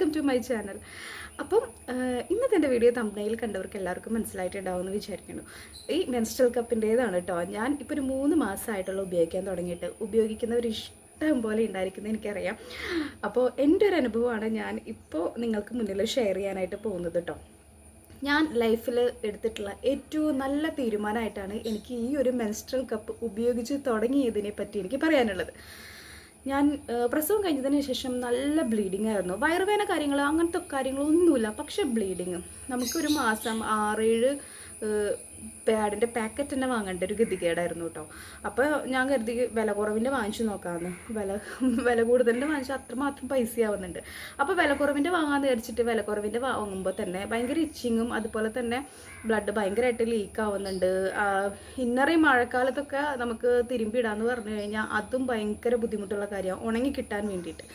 Welcome to my channel അപ്പം ഇന്നത്തെ എന്റെ വീഡിയോ തമ്പനയിൽ കണ്ടവർക്ക് എല്ലാവർക്കും മനസ്സിലായിട്ടുണ്ടാവുമെന്ന് വിചാരിക്കുന്നു. ഈ മെൻസ്ട്രൽ കപ്പിന്റേതാണ് കേട്ടോ ഞാൻ ഇപ്പോൾ ഒരു മൂന്ന് മാസമായിട്ടുള്ള ഉപയോഗിക്കാൻ തുടങ്ങിയിട്ട് ഉപയോഗിക്കുന്നവർ ഇഷ്ടം പോലെ ഉണ്ടായിരിക്കുന്നത് എനിക്കറിയാം. അപ്പോൾ എന്റെ ഒരു അനുഭവമാണ് ഞാൻ ഇപ്പോൾ നിങ്ങൾക്ക് മുന്നിൽ ഷെയർ ചെയ്യാനായിട്ട് പോകുന്നത് കേട്ടോ ഞാൻ ലൈഫിൽ എടുത്തിട്ടുള്ള ഏറ്റവും നല്ല തീരുമാനമായിട്ടാണ് എനിക്ക് ഈ ഒരു മെൻസ്ട്രൽ കപ്പ് ഉപയോഗിച്ച് തുടങ്ങിയതിനെ പറ്റി എനിക്ക് പറയാനുള്ളത്. ഞാൻ പ്രസവം കഴിഞ്ഞതിന് ശേഷം നല്ല ബ്ലീഡിംഗ് ആയിരുന്നു. വയറുവേന കാര്യങ്ങൾ അങ്ങനത്തെ കാര്യങ്ങളൊന്നുമില്ല. പക്ഷെ ബ്ലീഡിങ് നമുക്കൊരു മാസം ആറേഴ് പാഡിന്റെ പാക്കറ്റ് തന്നെ വാങ്ങേണ്ട ഒരു ഗതികേടായിരുന്നു കേട്ടോ. അപ്പോൾ ഞാൻ കരുതി വില കുറവിന്റെ വാങ്ങിച്ചു നോക്കാമെന്ന് വില വില കൂടുതലിന്റെ വാങ്ങിച്ചാൽ അത്രമാത്രം പൈസ ആവുന്നുണ്ട് അപ്പോൾ വില കുറവിന്റെ വാങ്ങാമെന്ന് വിചാരിച്ചിട്ട് വില കുറവിന്റെ വാങ്ങുമ്പോൾ തന്നെ ഭയങ്കര ഇച്ചിങ്ങും അതുപോലെ തന്നെ ബ്ലഡ് ഭയങ്കരമായിട്ട് ലീക്ക് ആവുന്നുണ്ട്. ഇന്നറി മഴക്കാലത്തൊക്കെ നമുക്ക് തിരുമ്പിടാന്ന് പറഞ്ഞു കഴിഞ്ഞാൽ അതും ഭയങ്കര ബുദ്ധിമുട്ടുള്ള കാര്യമാണ് ഉണങ്ങി കിട്ടാൻ വേണ്ടിയിട്ട്.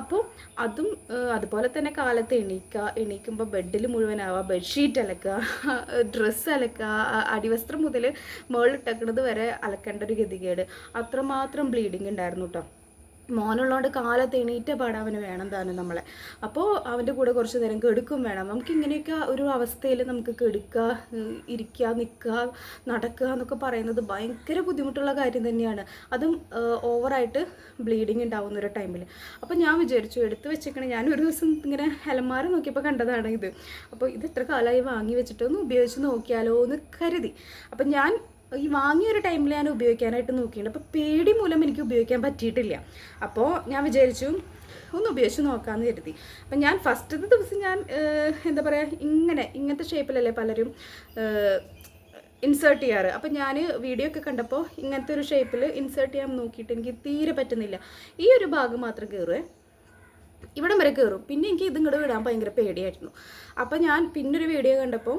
അപ്പോൾ അതും അതുപോലെ തന്നെ കാലത്ത് എണീക്കുക എണീക്കുമ്പോൾ ബെഡിൽ മുഴുവനാവുക ബെഡ്ഷീറ്റ് അലക്കുക ഡ്രസ്സ് അലക്കുക അടിവസ്ത്രം മുതൽ മുകളിലിട്ടേക്കണത് വരെ അലക്കേണ്ട ഒരു ഗതികേട്. അത്രമാത്രം ബ്ലീഡിങ് ഉണ്ടായിരുന്നു കേട്ടോ മോനുള്ളതുകൊണ്ട് കാലത്ത് എണീറ്റ പാടെ അവന് വേണം താനും നമ്മളെ. അപ്പോൾ അവന്റെ കൂടെ കുറച്ച് നേരം കെടുക്കും വേണം. നമുക്ക് ഇങ്ങനെയൊക്കെ ഒരു അവസ്ഥയിൽ നമുക്ക് കെടുക്കുക ഇരിക്കുക നിൽക്കുക നടക്കുക എന്നൊക്കെ പറയുന്നത് ഭയങ്കര ബുദ്ധിമുട്ടുള്ള കാര്യം തന്നെയാണ്. അതും ഓവറായിട്ട് ബ്ലീഡിങ് ഉണ്ടാവുന്ന ഒരു ടൈമിൽ അപ്പോൾ ഞാൻ വിചാരിച്ചു എടുത്തു വെച്ചേക്കണേ. ഞാൻ ഒരു ദിവസം ഇങ്ങനെ ഹെലമാര നോക്കിയപ്പോൾ കണ്ടതാണ് ഇത് അപ്പോൾ ഇത് എത്ര കാലമായി വാങ്ങി വെച്ചിട്ടൊന്ന് ഉപയോഗിച്ച് നോക്കിയാലോ എന്ന് കരുതി. അപ്പം ഞാൻ ഈ വാങ്ങിയ ഒരു ടൈമിൽ ഞാൻ ഉപയോഗിക്കാനായിട്ട് നോക്കിയിട്ടുണ്ട്. അപ്പോൾ പേടി മൂലം എനിക്ക് ഉപയോഗിക്കാൻ പറ്റിയിട്ടില്ല. അപ്പോൾ ഞാൻ വിചാരിച്ചു ഒന്ന് ഉപയോഗിച്ച് നോക്കാമെന്ന് കരുതി. അപ്പം ഞാൻ ഫസ്റ്റത്തെ ദിവസം ഞാൻ എന്താ പറയുക ഇങ്ങനെ ഇങ്ങനത്തെ ഷേപ്പിലല്ലേ പലരും ഇൻസേർട്ട് ചെയ്യാറ്. അപ്പം ഞാൻ വീഡിയോ ഒക്കെ കണ്ടപ്പോൾ ഇങ്ങനത്തെ ഒരു ഷേപ്പിൽ ഇൻസേർട്ട് ചെയ്യാൻ നോക്കിയിട്ട് എനിക്ക് തീരെ പറ്റുന്നില്ല. ഈ ഒരു ഭാഗം മാത്രം കയറുവേ ഇവിടം വരെ കയറും പിന്നെ എനിക്ക് ഇത് കൂടെ വിടാൻ ഭയങ്കര പേടിയായിരുന്നു. അപ്പം ഞാൻ പിന്നൊരു വീഡിയോ കണ്ടപ്പോൾ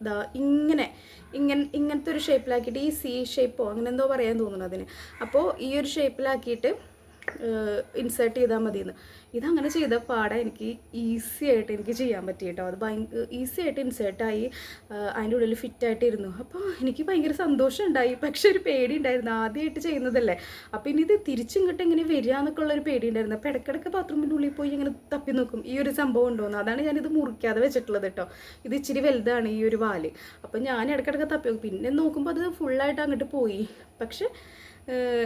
ഇതാ ഇങ്ങനെ ഇങ്ങനെ ഇങ്ങനത്തെ ഒരു ഷേപ്പിലാക്കിയിട്ട് ഈ സി ഷേപ്പോ അങ്ങനെ എന്തോ പറയാൻ തോന്നുന്നു അതിന്. അപ്പോൾ ഈ ഒരു ഷേപ്പിലാക്കിയിട്ട് ഇൻസേർട്ട് ചെയ്താൽ മതിയെന്ന്. ഇതങ്ങനെ ചെയ്ത പാടെ എനിക്ക് ഈസി ആയിട്ട് എനിക്ക് ചെയ്യാൻ പറ്റി കേട്ടോ. അത് ഭയങ്കര ഈസി ആയിട്ട് ഇൻസേർട്ടായി അതിന്റെ ഉള്ളിൽ ഫിറ്റായിട്ടിരുന്നു അപ്പോൾ എനിക്ക് ഭയങ്കര സന്തോഷം ഉണ്ടായി പക്ഷെ ഒരു പേടി ഉണ്ടായിരുന്നു ആദ്യമായിട്ട് ചെയ്യുന്നതല്ലേ. അപ്പോൾ ഇനി ഇത് തിരിച്ചിങ്ങോട്ട് എങ്ങനെ വരിക എന്നൊക്കെ ഉള്ളൊരു പേടി ഉണ്ടായിരുന്നു. അപ്പോൾ ഇടയ്ക്കിടയ്ക്ക് ബാത്റൂമിന്റെ ഉള്ളിൽ പോയി ഇങ്ങനെ തപ്പി നോക്കും. ഈ ഒരു സംഭവം ഉണ്ടോയെന്ന് അതാണ് ഞാനിത് മുറിക്കാതെ വെച്ചിട്ടുള്ളത് കേട്ടോ. ഇത് ഇച്ചിരി വലുതാണ് ഈ ഒരു വാൽ. അപ്പോൾ ഞാൻ ഇടയ്ക്കിടയ്ക്ക് തപ്പി പിന്നെ നോക്കുമ്പോൾ അത് ഫുള്ളായിട്ട് അങ്ങോട്ട് പോയി. പക്ഷെ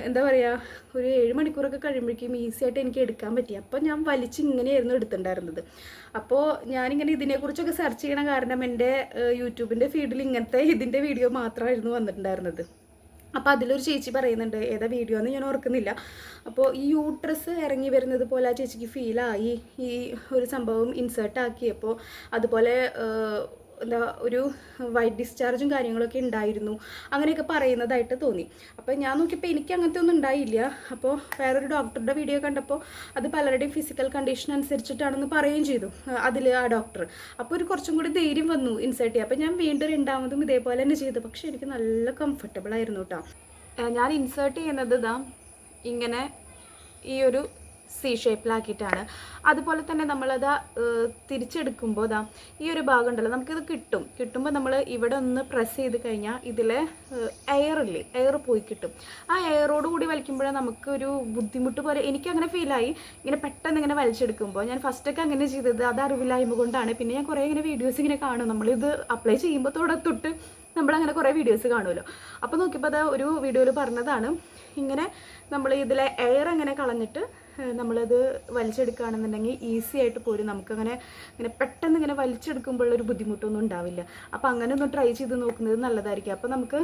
എന്താ പറയുക ഒരു ഏഴ് മണിക്കൂറൊക്കെ കഴിയുമ്പോഴേക്കും ഈസി ആയിട്ട് എനിക്ക് എടുക്കാൻ പറ്റി. അപ്പോൾ ഞാൻ വലിച്ച് ഇങ്ങനെയായിരുന്നു എടുത്തിട്ടുണ്ടായിരുന്നത്. അപ്പോൾ ഞാനിങ്ങനെ ഇതിനെക്കുറിച്ചൊക്കെ സെർച്ച് ചെയ്യണ കാരണം എന്റെ യൂട്യൂബിന്റെ ഫീഡിൽ ഇങ്ങനത്തെ ഇതിന്റെ വീഡിയോ മാത്രമായിരുന്നു വന്നിട്ടുണ്ടായിരുന്നത്. അപ്പോൾ അതിലൊരു ചേച്ചി പറയുന്നുണ്ട് ഏതാ വീഡിയോ എന്ന് ഞാൻ ഓർക്കുന്നില്ല. അപ്പോൾ ഈ യൂട്രസ് ഇറങ്ങി വരുന്നത് പോലെ ആ ചേച്ചിക്ക് ഫീലായി ഈ ഒരു സംഭവം ഇൻസേർട്ട് ആക്കിയപ്പോൾ അതുപോലെ എന്താ ഒരു വൈറ്റ് ഡിസ്ചാർജും കാര്യങ്ങളൊക്കെ ഉണ്ടായിരുന്നു. അങ്ങനെയൊക്കെ പറയുന്നതായിട്ട് തോന്നി. അപ്പോൾ ഞാൻ നോക്കിയപ്പോൾ എനിക്ക് അങ്ങനത്തെ ഒന്നും ഉണ്ടായില്ല. അപ്പോൾ വേറൊരു ഡോക്ടറുടെ വീഡിയോ കണ്ടപ്പോൾ അത് പലരുടെയും ഫിസിക്കൽ കണ്ടീഷൻ അനുസരിച്ചിട്ടാണെന്ന് പറയുകയും ചെയ്തു അതിൽ ആ ഡോക്ടർ അപ്പോൾ ഒരു കുറച്ചും കൂടി ധൈര്യം വന്നു ഇൻസേർട്ട് ചെയ്യാം അപ്പോൾ ഞാൻ വീണ്ടും രണ്ടാമതും ഇതേപോലെ തന്നെ ചെയ്തു. പക്ഷേ എനിക്ക് നല്ല കംഫർട്ടബിൾ ആയിരുന്നു കേട്ടോ ഞാൻ ഇൻസേർട്ട് ചെയ്യുന്നത് ഇതാ ഇങ്ങനെ ഈ ഒരു സി ഷേപ്പിലാക്കിയിട്ടാണ്. അതുപോലെ തന്നെ നമ്മളത് തിരിച്ചെടുക്കുമ്പോൾ ഇതാ ഈ ഒരു ഭാഗം ഉണ്ടല്ലോ നമുക്കിത് കിട്ടും. കിട്ടുമ്പോൾ നമ്മൾ ഇവിടെ ഒന്ന് പ്രസ് ചെയ്ത് കഴിഞ്ഞാൽ ഇതിലെ എയർ ഇല്ലേ എയർ പോയി കിട്ടും. ആ എയറോട് കൂടി വലിക്കുമ്പോഴേ നമുക്കൊരു ബുദ്ധിമുട്ട് പോലെ എനിക്കങ്ങനെ ഫീലായി ഇങ്ങനെ പെട്ടെന്ന് ഇങ്ങനെ വലിച്ചെടുക്കുമ്പോൾ ഞാൻ ഫസ്റ്റൊക്കെ അങ്ങനെ ചെയ്തത് അത് അറിവില്ലായ്മ കൊണ്ടാണ്. പിന്നെ ഞാൻ കുറേ ഇങ്ങനെ വീഡിയോസ് ഇങ്ങനെ കാണും. നമ്മളിത് അപ്ലൈ ചെയ്യുമ്പോൾ തൊടെ തൊട്ട് നമ്മളങ്ങനെ കുറേ വീഡിയോസ് കാണുമല്ലോ അപ്പോൾ നോക്കിയപ്പോൾ അത് ഒരു വീഡിയോയിൽ പറഞ്ഞതാണ് ഇങ്ങനെ നമ്മൾ ഇതിലെ എയർ അങ്ങനെ കളഞ്ഞിട്ട് നമ്മളത് വലിച്ചെടുക്കുകയാണെന്നുണ്ടെങ്കിൽ ഈസി ആയിട്ട് പോരും. നമുക്കങ്ങനെ ഇങ്ങനെ പെട്ടെന്ന് ഇങ്ങനെ വലിച്ചെടുക്കുമ്പോൾ ഒരു ബുദ്ധിമുട്ടൊന്നും ഉണ്ടാവില്ല. അപ്പോൾ അങ്ങനെ ഒന്ന് ട്രൈ ചെയ്ത് നോക്കുന്നത് നല്ലതായിരിക്കും. അപ്പോൾ നമുക്ക്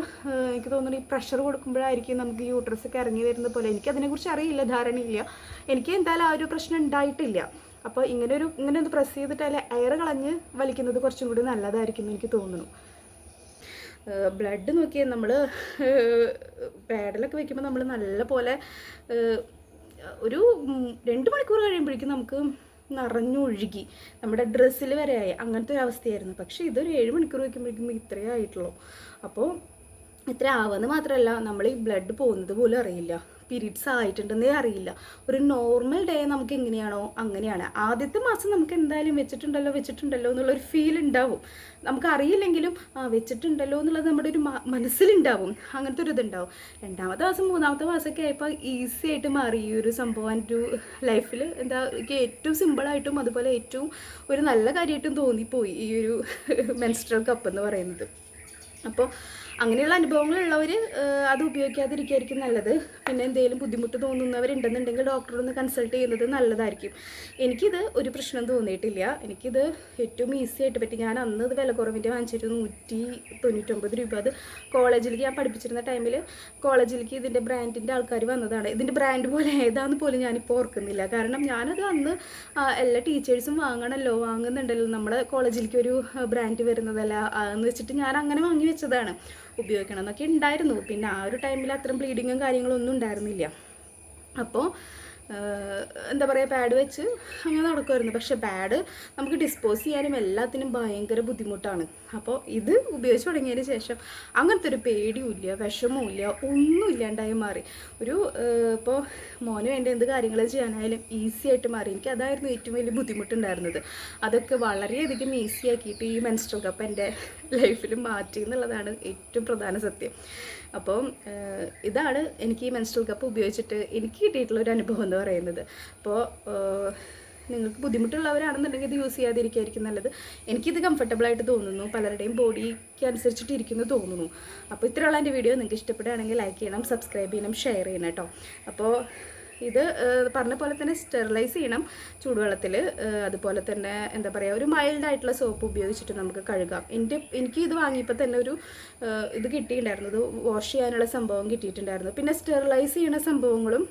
എനിക്ക് തോന്നുന്നു ഈ പ്രഷർ കൊടുക്കുമ്പോഴായിരിക്കും നമുക്ക് യൂട്രസ് ഒക്കെ ഇറങ്ങി വരുന്നത് പോലെ. എനിക്ക് അതിനെക്കുറിച്ച് അറിയില്ല ധാരണയില്ല. എനിക്ക് എന്തായാലും ആ ഒരു പ്രശ്നം ഉണ്ടായിട്ടില്ല. അപ്പോൾ ഇങ്ങനെ ഒരു ഇങ്ങനെ ഒന്ന് പ്രസ് ചെയ്തിട്ട് അതിൽ എയർ കളഞ്ഞ് വലിക്കുന്നത് കുറച്ചും കൂടി നല്ലതായിരിക്കും എനിക്ക് തോന്നുന്നു. ബ്ലഡ് നോക്കിയാൽ നമ്മൾ പാഡലൊക്കെ വെക്കുമ്പോൾ നമ്മൾ നല്ല പോലെ ഒരു രണ്ട് മണിക്കൂർ കഴിയുമ്പോഴേക്കും നമുക്ക് നിറഞ്ഞൊഴുകി നമ്മുടെ ഡ്രസ്സിൽ വരെ ആയി. അങ്ങനത്തെ ഒരു അവസ്ഥയായിരുന്നു. പക്ഷേ ഇതൊരു ഏഴ് മണിക്കൂർ വയ്ക്കുമ്പോഴേക്കും ഇത്രയേ ആയിട്ടുള്ളൂ. അപ്പോൾ ഇത്ര ആവുമെന്ന് മാത്രമല്ല നമ്മൾ ഈ ബ്ലഡ് പോകുന്നത് പോലും അറിയില്ല. പീരീഡ്സ് ആയിട്ടുണ്ടെന്നേ അറിയില്ല. ഒരു നോർമൽ ഡേ നമുക്ക് എങ്ങനെയാണോ അങ്ങനെയാണ്. ആദ്യത്തെ മാസം നമുക്ക് എന്തായാലും വെച്ചിട്ടുണ്ടല്ലോ വെച്ചിട്ടുണ്ടല്ലോ എന്നുള്ളൊരു ഫീൽ ഉണ്ടാവും. നമുക്ക് അറിയില്ലെങ്കിലും ആ വെച്ചിട്ടുണ്ടല്ലോ എന്നുള്ളത് നമ്മുടെ ഒരു മനസ്സിലുണ്ടാവും. അങ്ങനത്തെ ഒരു ഇതുണ്ടാവും. രണ്ടാമത്തെ മാസം മൂന്നാമത്തെ മാസമൊക്കെ ആയപ്പോൾ ഈസി ആയിട്ട് മാറി. ഈ ഒരു സംഭവം എന്റെ ലൈഫിൽ എന്താ എനിക്ക് ഏറ്റവും സിമ്പിളായിട്ടും അതുപോലെ ഏറ്റവും ഒരു നല്ല കാര്യമായിട്ടും തോന്നിപ്പോയി ഈ ഒരു മെൻസ്ട്രൽ കപ്പ് എന്ന് പറയുന്നത്. അപ്പോൾ അങ്ങനെയുള്ള അനുഭവങ്ങളുള്ളവർ അത് ഉപയോഗിക്കാതിരിക്കുകയായിരിക്കും നല്ലത്. പിന്നെ എന്തെങ്കിലും ബുദ്ധിമുട്ട് തോന്നുന്നവരുണ്ടെന്നുണ്ടെങ്കിൽ ഡോക്ടറെ ഒന്ന് കൺസൾട്ട് ചെയ്യുന്നത് നല്ലതായിരിക്കും. എനിക്കിത് ഒരു പ്രശ്നം തോന്നിയിട്ടില്ല. എനിക്കിത് ഏറ്റവും ഈസി ആയിട്ട് പറ്റി. ഞാൻ അന്ന് ഇത് വില കുറവിന്റെ വാങ്ങിച്ചിട്ട് നൂറ്റി തൊണ്ണൂറ്റൊമ്പത് രൂപ. അത് കോളേജിലേക്ക് ഞാൻ പഠിപ്പിച്ചിരുന്ന ടൈമിൽ കോളേജിലേക്ക് ഇതിന്റെ ബ്രാൻഡിന്റെ ആൾക്കാർ വന്നതാണ്. ഇതിന്റെ ബ്രാൻഡ് പോലെ ഏതാണെന്ന് പോലും ഞാനിപ്പോൾ ഓർക്കുന്നില്ല. കാരണം ഞാനത് അന്ന് എല്ലാ ടീച്ചേഴ്സും വാങ്ങണമല്ലോ വാങ്ങുന്നുണ്ടല്ലോ. നമ്മുടെ കോളേജിലേക്ക് ഒരു ബ്രാൻഡ് വരുന്നതല്ല. എന്ന് വെച്ചിട്ട് ഞാൻ അങ്ങനെ വാങ്ങി വെച്ചതാണ്. ഉപയോഗിക്കണം എന്നൊക്കെ ഉണ്ടായിരുന്നു. പിന്നെ ആ ഒരു ടൈമിൽ അത്രയും ബ്ലീഡിങ്ങും കാര്യങ്ങളും ഒന്നും ഉണ്ടായിരുന്നില്ല. അപ്പോൾ എന്താ പറയുക പാഡ് വെച്ച് അങ്ങനെ നടക്കുമായിരുന്നു പക്ഷേ പാഡ് നമുക്ക് ഡിസ്പോസ് ചെയ്യാനും എല്ലാത്തിനും ഭയങ്കര ബുദ്ധിമുട്ടാണ്. അപ്പോൾ ഇത് ഉപയോഗിച്ച് തുടങ്ങിയതിന് ശേഷം അങ്ങനത്തെ ഒരു പേടിയും ഇല്ല വിഷമവും ഇല്ല ഒന്നും ഇല്ലാണ്ടായി മാറി. ഒരു ഇപ്പോൾ മോന് വേണ്ട എന്ത് കാര്യങ്ങൾ ചെയ്യാനായാലും ഈസി ആയിട്ട് മാറി. എനിക്ക് അതായിരുന്നു ഏറ്റവും വലിയ ബുദ്ധിമുട്ടുണ്ടായിരുന്നത്. അതൊക്കെ വളരെയധികം ഈസി ആക്കിയിട്ട് ഈ മെൻസ്ട്രൽ കപ്പ് എന്റെ ലൈഫിൽ മാറ്റി എന്നുള്ളതാണ് ഏറ്റവും പ്രധാന സത്യം. അപ്പോൾ ഇതാണ് എനിക്ക് ഈ മെൻസ്ട്രൽ കപ്പ് ഉപയോഗിച്ചിട്ട് എനിക്ക് കിട്ടിയിട്ടുള്ള ഒരു അനുഭവം എന്ന് പറയുന്നത്. അപ്പോൾ നിങ്ങൾക്ക് ബുദ്ധിമുട്ടുള്ളവരാണെന്നുണ്ടെങ്കിൽ ഇത് യൂസ് ചെയ്യാതിരിക്കുകയായിരിക്കും നല്ലത്. എനിക്കിത് കംഫർട്ടബിൾ ആയിട്ട് തോന്നുന്നു. പലരുടെയും ബോഡിക്ക് അനുസരിച്ചിട്ട് ഇരിക്കുന്നു തോന്നുന്നു. അപ്പോൾ ഇത്രയുള്ള എന്റെ വീഡിയോ നിങ്ങൾക്ക് ഇഷ്ടപ്പെടുകയാണെങ്കിൽ ലൈക്ക് ചെയ്യണം സബ്സ്ക്രൈബ് ചെയ്യണം ഷെയർ ചെയ്യണം കേട്ടോ. അപ്പോൾ ഇത് പറഞ്ഞ പോലെ തന്നെ സ്റ്റെറിലൈസ് ചെയ്യണം. ചൂടുവെള്ളത്തിൽ അതുപോലെ തന്നെ എന്താ പറയുക ഒരു മൈൽഡ് ആയിട്ടുള്ള സോപ്പ് ഉപയോഗിച്ചിട്ട് നമുക്ക് കഴുകാം. എന്റെ എനിക്ക് ഇത് വാങ്ങിയപ്പോൾ തന്നെ ഒരു ഇത് കിട്ടിയിട്ടുണ്ടായിരുന്നു. ഇത് വാഷ് ചെയ്യാനുള്ള സംഭവം കിട്ടിയിട്ടുണ്ടായിരുന്നു. പിന്നെ സ്റ്റെറിലൈസ് ചെയ്യുന്ന സംഭവങ്ങളും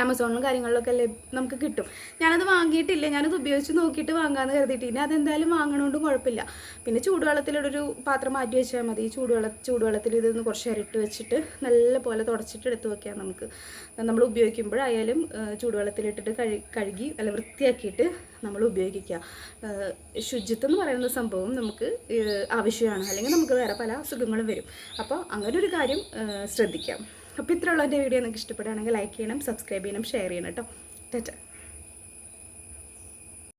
ആമസോണിലും കാര്യങ്ങളിലൊക്കെ അല്ലേ നമുക്ക് കിട്ടും. ഞാനത് വാങ്ങിയിട്ടില്ല. ഞാനത് ഉപയോഗിച്ച് നോക്കിയിട്ട് വാങ്ങാമെന്ന് കരുതിയിട്ട്. ഇനി അതെന്തായാലും വാങ്ങണോണ്ടും കുഴപ്പമില്ല. പിന്നെ ചൂടുവെള്ളത്തിലൊരു പാത്രം മാറ്റി വെച്ചാൽ മതി. ചൂടുവെള്ള ചൂടുവെള്ളത്തിൽ ഇതൊന്ന് കുറച്ച് ഇരട്ട് വെച്ചിട്ട് നല്ല പോലെ തുടച്ചിട്ട് എടുത്ത് വെക്കാം നമുക്ക്. നമ്മൾ ഉപയോഗിക്കുമ്പോഴായാലും ചൂടുവെള്ളത്തിലിട്ടിട്ട് കഴു കഴുകി നല്ല വൃത്തിയാക്കിയിട്ട് നമ്മൾ ഉപയോഗിക്കുക. ശുചിത്വം എന്ന് പറയുന്ന സംഭവം നമുക്ക് ആവശ്യമാണ്. അല്ലെങ്കിൽ നമുക്ക് വേറെ പല അസുഖങ്ങളും വരും. അപ്പോൾ അങ്ങനെ ഒരു കാര്യം ശ്രദ്ധിക്കാം. അപ്പോൾ ഇത്രയുള്ള എന്റെ വീഡിയോ നിങ്ങൾക്ക് ഇഷ്ടപ്പെടുകയാണെങ്കിൽ ലൈക്ക് ചെയ്യണം സബ്സ്ക്രൈബ് ചെയ്യണം ഷെയർ ചെയ്യണം കേട്ടോ. ടാറ്റ.